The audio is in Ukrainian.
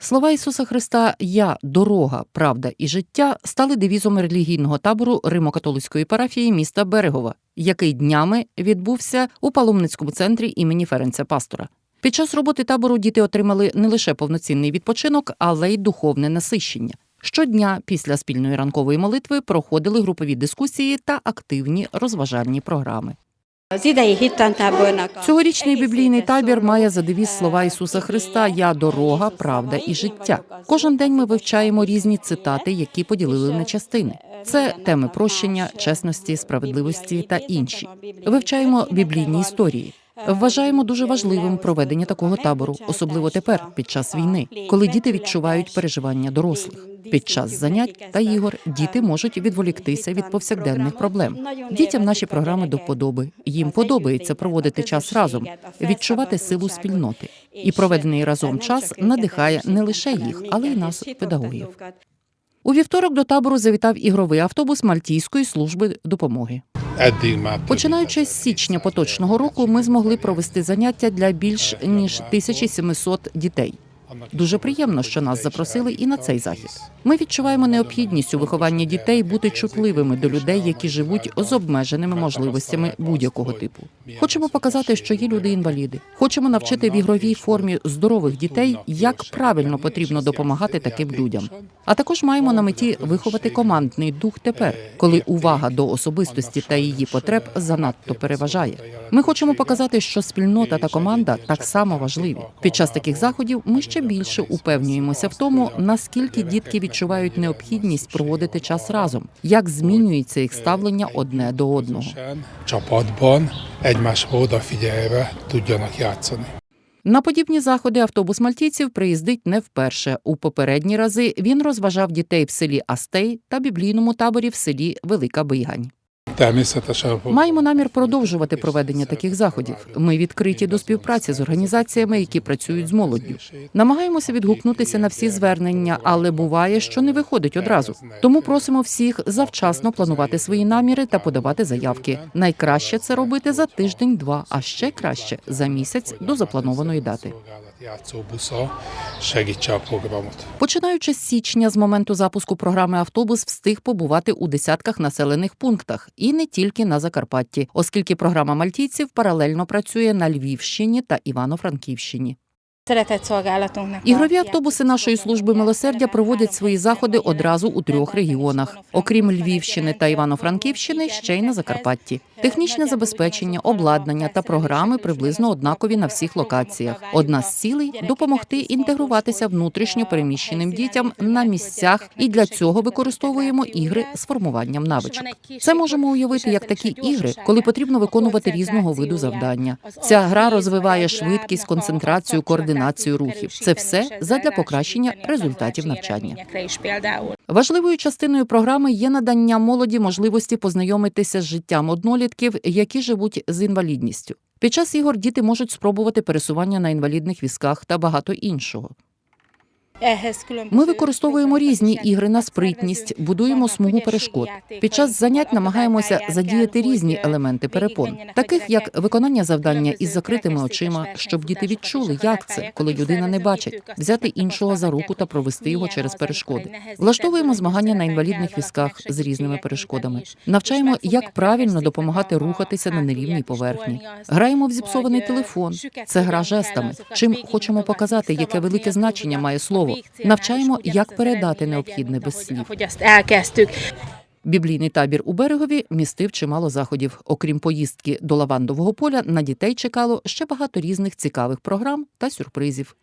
Слова Ісуса Христа Я дорога, правда і життя стали девізом релігійного табору Римо-католицької парафії міста Берегова, який днями відбувся у паломницькому центрі імені Ференця Пастора. Під час роботи табору діти отримали не лише повноцінний відпочинок, але й духовне насищення. Щодня після спільної ранкової молитви проходили групові дискусії та активні розважальні програми. Цьогорічний біблійний табір має за девіз слова Ісуса Христа Я дорога, правда і життя. Кожен день ми вивчаємо різні цитати, які поділили на частини. Це теми прощення, чесності, справедливості та інші. Вивчаємо біблійні історії. Вважаємо дуже важливим проведення такого табору, особливо тепер, під час війни, коли діти відчувають переживання дорослих. Під час занять та ігор діти можуть відволіктися від повсякденних проблем. Дітям наші програми до вподоби. Їм подобається проводити час разом, відчувати силу спільноти. І проведений разом час надихає не лише їх, але й нас, педагогів. У вівторок до табору завітав ігровий автобус Мальтійської служби допомоги. Починаючи з січня поточного року, ми змогли провести заняття для більш ніж 1700 дітей. Дуже приємно, що нас запросили і на цей захід. Ми відчуваємо необхідність у вихованні дітей бути чутливими до людей, які живуть з обмеженими можливостями будь-якого типу. Хочемо показати, що є люди-інваліди. Хочемо навчити в ігровій формі здорових дітей, як правильно потрібно допомагати таким людям. А також маємо на меті виховати командний дух тепер, коли увага до особистості та її потреб занадто переважає. Ми хочемо показати, що спільнота та команда так само важливі. Під час таких заходів ми ще більше упевнюємося в тому, наскільки дітки відчувають необхідність проводити час разом, як змінюється їх ставлення одне до одного. На подібні заходи автобус мальтійців приїздить не вперше. У попередні рази він розважав дітей в селі Астей та біблійному таборі в селі Велика Бигань. Маємо намір продовжувати проведення таких заходів. Ми відкриті до співпраці з організаціями, які працюють з молоддю. Намагаємося відгукнутися на всі звернення, але буває, що не виходить одразу. Тому просимо всіх завчасно планувати свої наміри та подавати заявки. Найкраще це робити за тиждень-два, а ще краще за місяць до запланованої дати. Починаючи з січня, з моменту запуску програми автобус встиг побувати у десятках населених пунктах і не тільки на Закарпатті, оскільки програма мальтійців паралельно працює на Львівщині та Івано-Франківщині. Szeretetszolgálatunknak a Ігрові автобуси нашої служби милосердя проводять свої заходи одразу у трьох регіонах, окрім Львівщини та Івано-Франківщини, ще й на Закарпатті. Технічне забезпечення, обладнання та програми приблизно однакові на всіх локаціях. Одна з цілей допомогти інтегруватися внутрішньо переміщеним дітям на місцях, і для цього використовуємо ігри з формуванням навичок. Це можемо уявити як такі ігри, коли потрібно виконувати різного виду завдання. Ця гра розвиває швидкість, концентрацію, координацію рухів. Це все задля покращення результатів навчання. Важливою частиною програми є надання молоді можливості познайомитися з життям однолітків, які живуть з інвалідністю. Під час ігор діти можуть спробувати пересування на інвалідних візках та багато іншого. Ми використовуємо різні ігри на спритність, будуємо смугу перешкод. Під час занять намагаємося задіяти різні елементи перепон, таких як виконання завдання із закритими очима, щоб діти відчули, як це, коли людина не бачить, взяти іншого за руку та провести його через перешкоди. Влаштовуємо змагання на інвалідних візках з різними перешкодами. Навчаємо, як правильно допомагати рухатися на нерівній поверхні. Граємо в зіпсований телефон. Це гра жестами. Чим хочемо показати, яке велике значення має слово. Навчаємо, як передати необхідне без слів. Біблійний табір у берегові містив чимало заходів. Окрім поїздки до лавандового поля, на дітей чекало ще багато різних цікавих програм та сюрпризів.